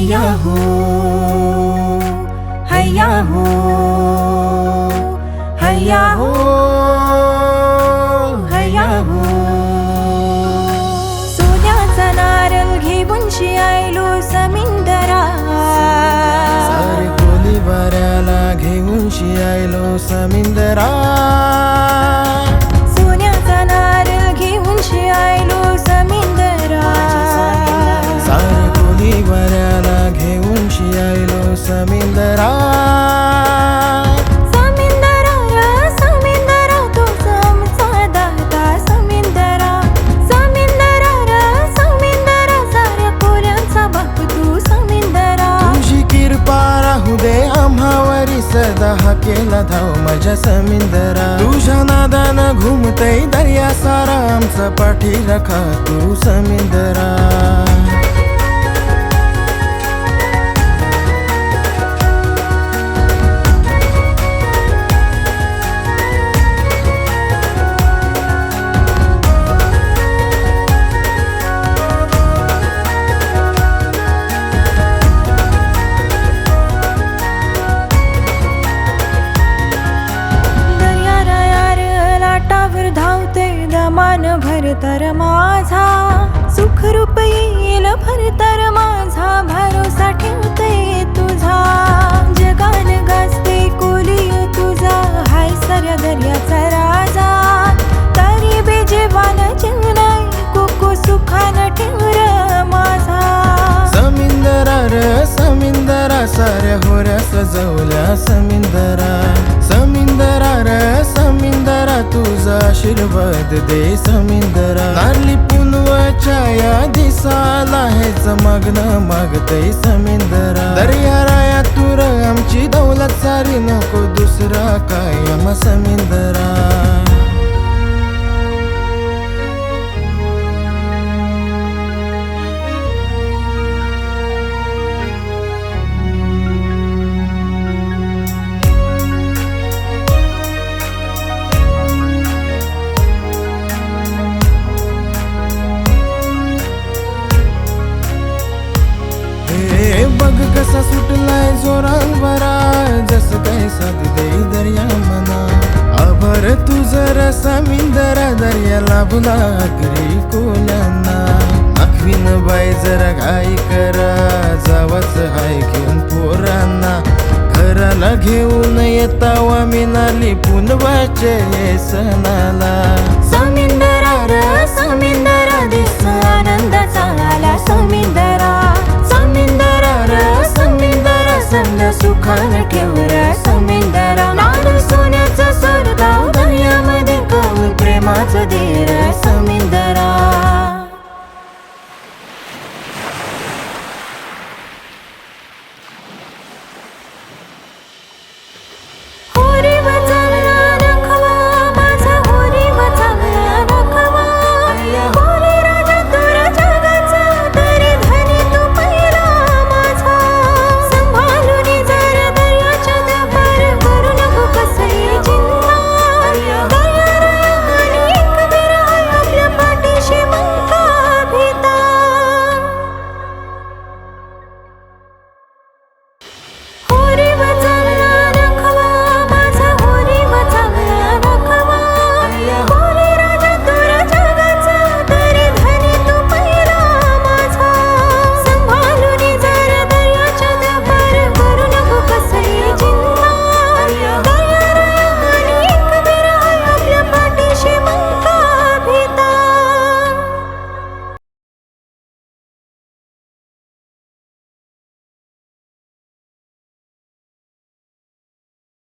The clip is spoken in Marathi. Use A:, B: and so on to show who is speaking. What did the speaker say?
A: हैया हो हैया हो हैया हो हैया हो सोन्याचा नारळ घेऊन आयलो समिंदरा
B: सारे कोली वाऱ्याला घेऊन आयलो समिंदरा सदा हा केला धाव माझ्या समिंदरा तुझ्या नादान घुमतय दर्या सारा आमचा पाठी रखा तू समिंदरा
A: भरतर माझा सुखरूप येईल भरतर माझा भरोसा ठेवते.
B: आशीर्वाद दे समिंदरा. नारली पुनवाच्या या दिसाला हे मागणं मागते समिंदरा. दर्या राया तुर आमची दौलत सारी. नको दुसरा कायम समिंदरा. मना. आभार तुझर समिंदरा दर्याला लाभला करी कोल्यांना आखवीन बाई जरा घाई करा जावाच हाय घेऊन पोरांना. घराला घेऊन येतावा मी नाली पुनवाचे सणाला.
A: समिंदरा र समिंदरा दिस आनंदाचा आला समिंदरा. समिंदरा र समिंदरा समजा सुखान ठेव